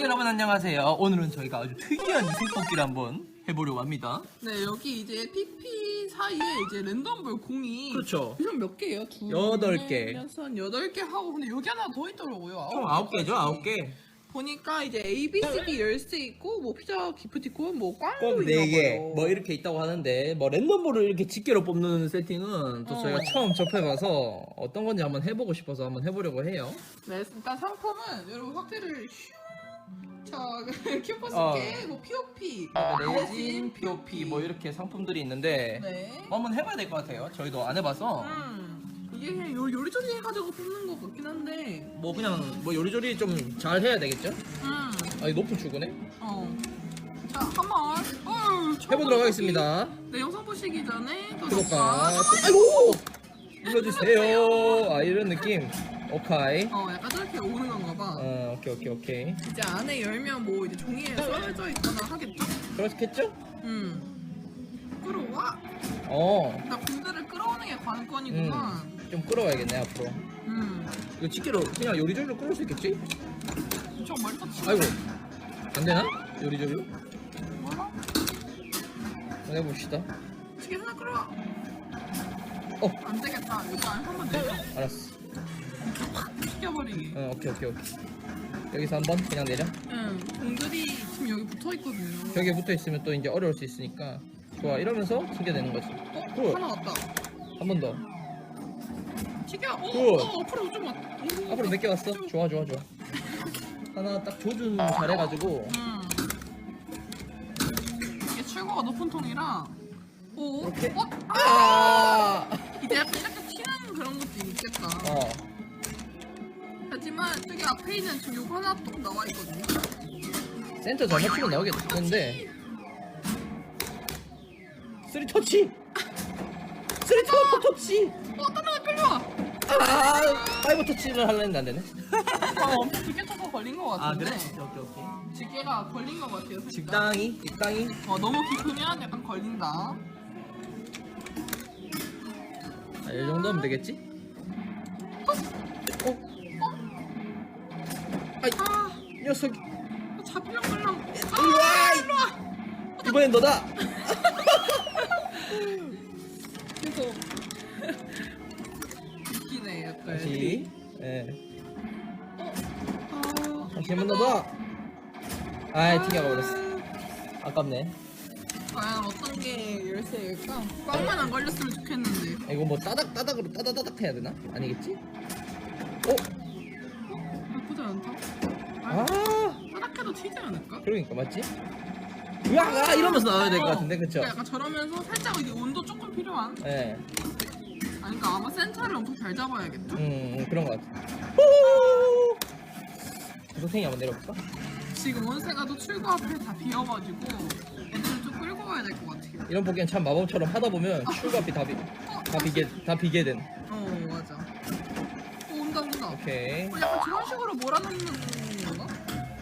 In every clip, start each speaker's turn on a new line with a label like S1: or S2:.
S1: 네, 여러분 안녕하세요. 오늘은 저희가 아주 특이한 이색 뽑기를 한번 해보려고 합니다.
S2: 네 여기 이제 PP 사이에 이제 랜덤볼 공이
S1: 그렇죠.
S2: 이건 몇 개예요? 두
S1: 여덟
S2: 넷,
S1: 개.
S2: 여섯 여덟 개 하고 근데 여기 하나 더 있더라고요.
S1: 총
S2: 아홉
S1: 9개죠, 9개.
S2: 보니까 이제 A, B, C, D 열쇠 있고 뭐 피자 기프티콘 뭐 꽝도
S1: 꼭
S2: 있나
S1: 4개.
S2: 봐요.
S1: 뭐 이렇게 있다고 하는데, 뭐 랜덤볼을 이렇게 집게로 뽑는 세팅은 또
S2: 어.
S1: 저희가 처음 접해봐서 어떤 건지 한번 해보고 싶어서 한번 해보려고 해요.
S2: 네 일단 상품은 여러분 확대를 슉. 자 큐퍼스
S1: 어.
S2: 게뭐 POP,
S1: 레진, POP 뭐 이렇게 상품들이 있는데,
S2: 네.
S1: 뭐 한번 해봐야 될 것 같아요. 저희도 안 해봐서.
S2: 음 이게 그냥 요, 요리조리 해가지고 뽑는 것 같긴 한데
S1: 뭐 그냥 뭐 요리조리 좀 잘 해야 되겠죠?
S2: 음
S1: 아니 높은 출구네.
S2: 어. 자, 한번 어,
S1: 해보도록 하겠습니다.
S2: 네, 영상 보시기 전에
S1: 구독과
S2: 구독과
S1: 아이고 눌러주세요. 아 이런 느낌. 오카이.
S2: 어, 약간 저렇게 오는 건가 봐.
S1: 어 오케이 오케이 오케이.
S2: 이제 안에 열면 뭐 이제 종이에 써져 있거나 하겠죠?
S1: 그렇겠죠?
S2: 음. 끌어와.
S1: 어.
S2: 나 군대를 끌어오는 게 관건이구나.
S1: 좀 끌어와야겠네 앞으로.
S2: 음.
S1: 이거 집게로 그냥 요리조리로 끌을 수 있겠지?
S2: 저 터치.
S1: 아이고 안 되나? 요리조리로?
S2: 뭐라?
S1: 한번 해봅시다.
S2: 지게 하나 끌어와.
S1: 어.
S2: 안 되겠다. 안에 한번 내려.
S1: 알았어.
S2: 튀겨버리기.
S1: 어 오케이 오케이 오케이. 여기서 한번 그냥 내려.
S2: 응. 공들이 지금 여기 붙어 있거든요.
S1: 벽에 붙어 있으면 또 이제 어려울 수 있으니까. 좋아 이러면서 튕겨내는 거지.
S2: 어?
S1: 굿.
S2: 하나 왔다.
S1: 한 번 더.
S2: 튀겨. 어,
S1: 굿.
S2: 어, 앞으로 좀 왔. 오,
S1: 앞으로 몇 개 왔어?
S2: 좀-
S1: 좋아 좋아 좋아. 하나 딱 조준 잘해가지고
S2: 음. 이게 출구가 높은 통이라 오,
S1: 이렇게?
S2: 어?
S1: 아!
S2: 이제 약간 이렇게 튀는 그런 것도 있겠다.
S1: 어.
S2: 하지만 저기 앞에 있는 지금 요거 하나 또 나와 있거든요.
S1: 센터 잘 맞추면 나오겠는데. 쓰리 터치. 쓰리 터 터치.
S2: 어, 따라가 끌려 와.
S1: 아, 파이브 터치를 하려는데 안 되네.
S2: 어, 지게 쳐서 걸린 것 같은데.
S1: 오케이 오케이.
S2: 지게가 걸린 것 같아요. 살짝.
S1: 직당이 직당이.
S2: 어, 너무 깊으면 약간 걸린다.
S1: 아, 이 정도면 되겠지? 아이
S2: 아,
S1: 녀석.
S2: 잡히려 걸랑.
S1: 우와!
S2: 일로 와.
S1: 이번엔 너다.
S2: 계속. 웃기네, 약간.
S1: 다시. 예.
S2: 아,
S1: 다시 한번 더. 아이 튕겨가 버렸어. 아깝네.
S2: 과연 어떤 게 열쇠일까? 꽝만 안 걸렸으면 좋겠는데.
S1: 아, 이거 뭐 따닥 따닥으로 따닥따닥 해야 되나? 아니겠지? 어?
S2: 튀지 않을까?
S1: 그러니까 맞지? 으악 아 이러면서 나와야 될 것 같은데 그쵸?
S2: 약간 저러면서 살짝 이게 온도 조금 필요한.
S1: 예.
S2: 아니 그러니까 아마 센터를 엄청 잘 잡아야겠죠?
S1: 음, 음 그런 것 같아. 후! 구석탱이 한번 내려볼까?
S2: 지금 원세가도 출구 앞에 다 비어가지고 애들을 좀 끌고 가야 될 것 같아요.
S1: 이런 포기는 참 마법처럼 하다 보면 출구앞이 다, 비, 다 비게 다 비게 된.
S2: 어 맞아. 어, 온다 온다.
S1: 오케이.
S2: 어, 약간 저런 식으로 몰아넣는?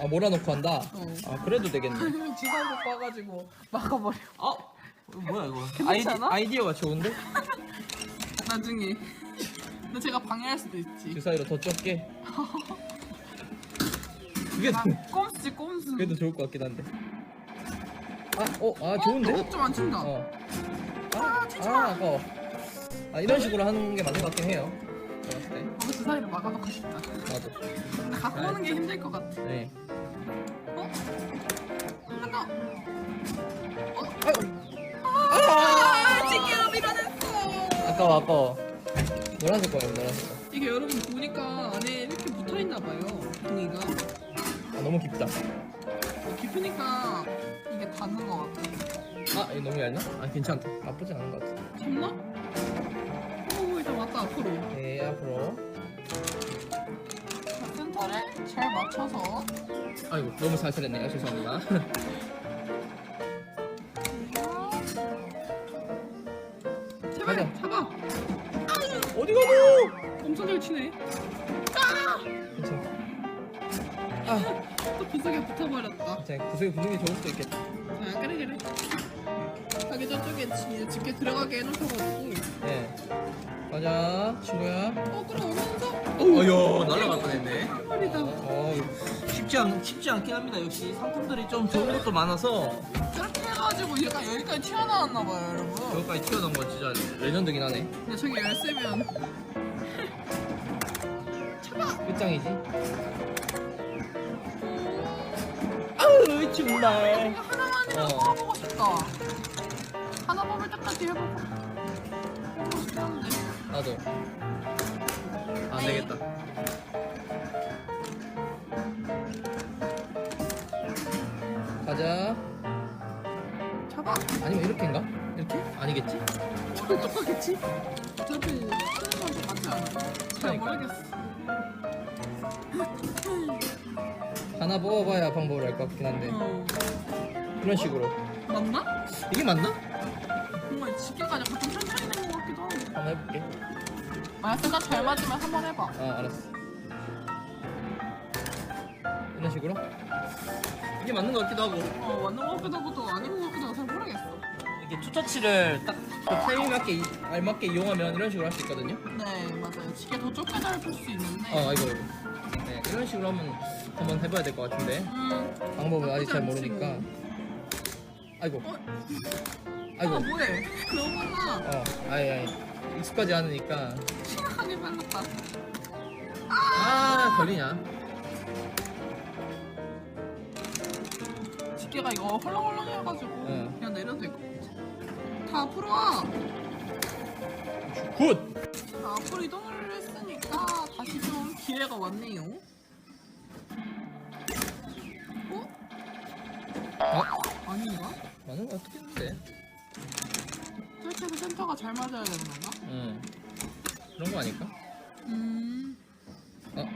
S1: 아 몰아놓고 한다.
S2: 어.
S1: 아 그래도 되겠네.
S2: 아니면 주사위로 봐가지고 막아버려.
S1: 어? 뭐야 이거?
S2: 괜찮지 않아?
S1: 아이디어가 좋은데?
S2: 나중에. 근데 제가 방해할 수도 있지.
S1: 주사위로 더 적게. 그게 더,
S2: 아, 꼼수지 꼼수.
S1: 그게 더 좋을 것 같긴 한데. 아, 어, 아 좋은데?
S2: 어, 좀안 친다.
S1: 어.
S2: 아,
S1: 아,
S2: 마.
S1: 아까워. 아, 이런 식으로 하는 게 맞는 것 같긴 해요. 봤을 때.
S2: 어, 주사위로 막아놓고 싶다.
S1: 나도.
S2: 근데 갖고 오는 게 힘들 것 같아.
S1: 네.
S2: 어? 하나.
S1: 아이고.
S2: 아, 지게로 밀어냈어.
S1: 아까워, 아까워. 노란색 거예요, 노란색 거.
S2: 이게 여러분 보니까 안에 이렇게 붙어 있나 봐요. 종이가.
S1: 아, 너무 깊다.
S2: 어, 깊으니까 이게 닿는 것 같아.
S1: 아, 이거 너무 얇나? 아, 괜찮다. 나쁘지 않은 것 같아.
S2: 닿나? 오, 이제 왔다 앞으로.
S1: 네, 앞으로.
S2: 자, 센터를 잘 맞춰서.
S1: 아이고, 너무 살살했네요. 죄송합니다.
S2: 제발
S1: 가자.
S2: 잡아.
S1: 어디 가노?
S2: 엄청 잘 치네.
S1: 괜찮아. 아,
S2: 또 구석에 붙어버렸다.
S1: 구석에 붙는 게 좋을 수도 있겠다.
S2: 아, 그래 그래. 자기 저쪽에 지- 집게 들어가게 해놓으셔가지고.
S1: 네. 가자, 친구야.
S2: 어, 끌어오면서.
S1: 어휴, 날라갈 뻔했네.
S2: 한 마리다.
S1: 어, 쉽지 않 쉽지 않긴 합니다. 역시 상품들이 좀 좋은 것도 많아서
S2: 저렇게 해가지고 얘가 여기까지 튀어나왔나봐요 여러분
S1: 여기까지 튀어나온 거 진짜 레전드긴 하네.
S2: 근데 저기 열쇠면
S1: 끝장이지. 아우 정말.
S2: 이거 하나만이라도
S1: 어.
S2: 뽑아보고 싶다 하나 뽑을 때까지 해보고 해보고 싶긴 한데
S1: 나도. 안 되겠다. 가자.
S2: 잡아
S1: 아니면 이렇게인가? 이렇게? 아니겠지? 똑같겠지?
S2: 어차피 쓰는 건 똑같지 않아? 잘
S1: 그러니까.
S2: 모르겠어
S1: 하나 뽑아봐야 방법을 알 것 같긴 한데
S2: 어.
S1: 이런 식으로
S2: 맞나?
S1: 이게 맞나?
S2: 정말 지게가 좀 천천히 된것 같기도 하고.
S1: 한번 해볼게.
S2: 만약 생각 잘 맞으면 한번 해봐.
S1: 어 알았어. 이런 식으로? 이게 맞는 것 같기도 하고.
S2: 어 맞는 것 같기도 하고 또 아닌 것 같기도 하고 잘 모르겠어.
S1: 이게 투터치를 딱 그 타이밍 맞게 이- 알맞게 이용하면 이런 식으로 할 수 있거든요?
S2: 네 맞아요. 지게 더 좁게 넓힐 수 있는데.
S1: 어 이거 이거 네, 이런 식으로 한번 한번 해봐야 될 것 같은데.
S2: 음
S1: 방법을 아직 잘
S2: 나쁘지 않지,
S1: 모르니까.
S2: 뭐.
S1: 아이고
S2: 어?
S1: 아이고
S2: 아 뭐해 너무나
S1: 어 아이 아이 익숙하지 않으니까
S2: 심각하게 빨랐다
S1: 아 걸리냐
S2: 지게가 이거 헐렁헐렁 해가지고
S1: 응.
S2: 그냥 내려도 될것 같아 다 앞으로 와
S1: 굿!
S2: 자, 앞으로 이동을 했으니까 다시 좀 기회가 왔네요 어?
S1: 어?
S2: 아닌가?
S1: 맞는 거 어떻게 했는데
S2: 설치해서 센터가 잘 맞아야 되는 건가?
S1: 응. 그런 거 아닐까?
S2: 음.
S1: 어?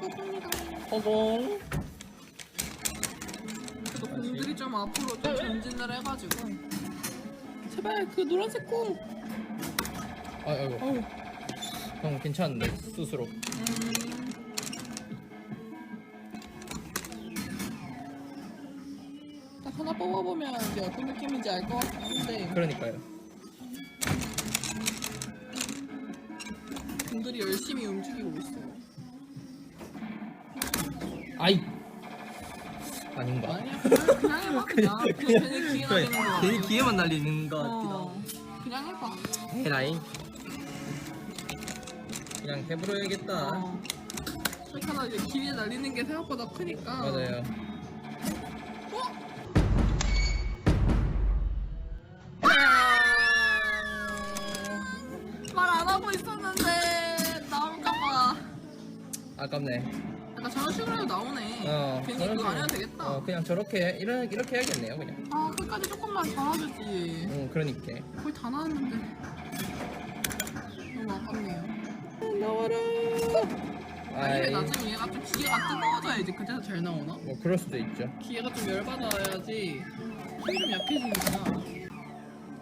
S2: 소금이다.
S1: 허공.
S2: 그래도 공들이 좀 앞으로 좀 전진을 해가지고. 제발 그 노란색 공
S1: 아, 아이고.
S2: 어우.
S1: 형 괜찮은데? 스스로.
S2: 음. 뽑아보면 이게 어떤 느낌인지 알 것 같긴 한데.
S1: 그러니까요.
S2: 공들이 열심히 움직이고 있어요.
S1: 아이. 아닌가?
S2: 아니야 그냥, 그냥 해봐. 그냥 그냥 괜히 기회 날리는 거
S1: 괜히 기회만 날리는 것 같기도 하고.
S2: 어, 그냥 해봐.
S1: 에라이 그냥 해버려야겠다.
S2: 어. 하나 이제 기회 날리는 게 생각보다 크니까.
S1: 맞아요.
S2: 어?
S1: 아깝네.
S2: 약간 저런 식으로 해도 나오네.
S1: 어
S2: 괜히 그거 안 해도. 되겠다.
S1: 어 그냥 저렇게 이런 이렇게 해야겠네요 그냥.
S2: 아 끝까지 조금만 잘하주지
S1: 응 그러니까.
S2: 거의 다 나왔는데. 너무 아깝네요.
S1: 나와라!
S2: 아니면
S1: 아이.
S2: 나중에 얘가 좀 기계가 뜨거워져야지 그때서 잘 나오나?
S1: 뭐 그럴 수도 있죠.
S2: 기계가 좀 열받아야지 힘이 좀 약해지니까.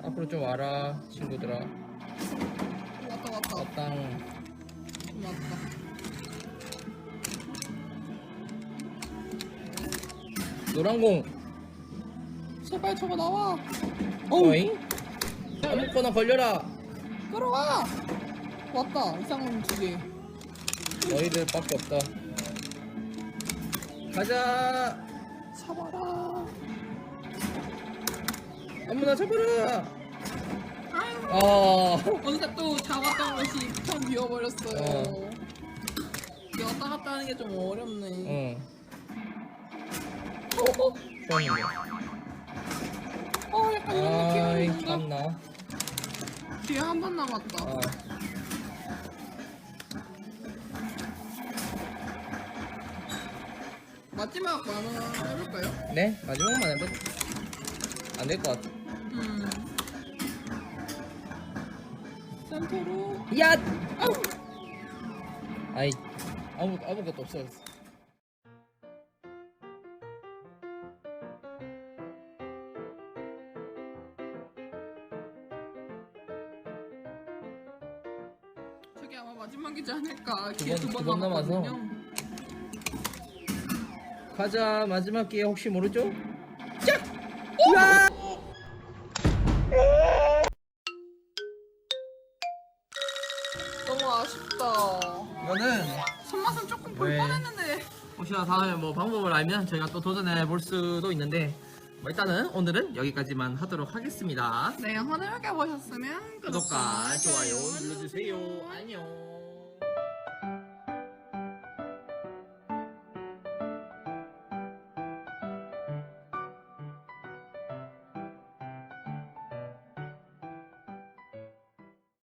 S1: 앞으로 좀 와라 친구들아.
S2: 왔다 왔다.
S1: 어땅 노란 공.
S2: 제발 저거 나와.
S1: 어잉? 아무거나 걸려라.
S2: 끌어와. 왔다 이상한 기계
S1: 너희들 밖에 없다. 가자.
S2: 잡아라.
S1: 아무나 잡아라.
S2: 아유.
S1: 아.
S2: 어느새 또 잡았던 것이 텅 비어버렸어요.
S1: 어.
S2: 이게 왔다 갔다 하는 게 좀 어렵네.
S1: 응. 어?
S2: 어 약간 이런
S1: 아이,
S2: 느낌인가?
S1: 참나.
S2: 뒤에 한 번 남았다
S1: 아.
S2: 마지막 만원 해볼까요?
S1: 네? 마지막만 해도 안될 것 같아.
S2: 음. 센터로
S1: 야! 아우! 아이, 아무, 아무것도 없어졌어.
S2: 마지막이지 않을까
S1: 두
S2: 기회
S1: 번-
S2: 두번
S1: 남아서. 가자, 마지막 기회 혹시 모르죠? 짝! 우와!
S2: 너무 아쉽다
S1: 이거는
S2: 손맛은 조금 볼
S1: 네.
S2: 뻔했는데
S1: 혹시나 다음에 뭐 방법을 알면 저희가 또 도전해 볼 수도 있는데 뭐 일단은 오늘은 여기까지만 하도록 하겠습니다.
S2: 네, 영상 재밌게 보셨으면
S1: 구독과 좋아요 눌러주세요. 안녕.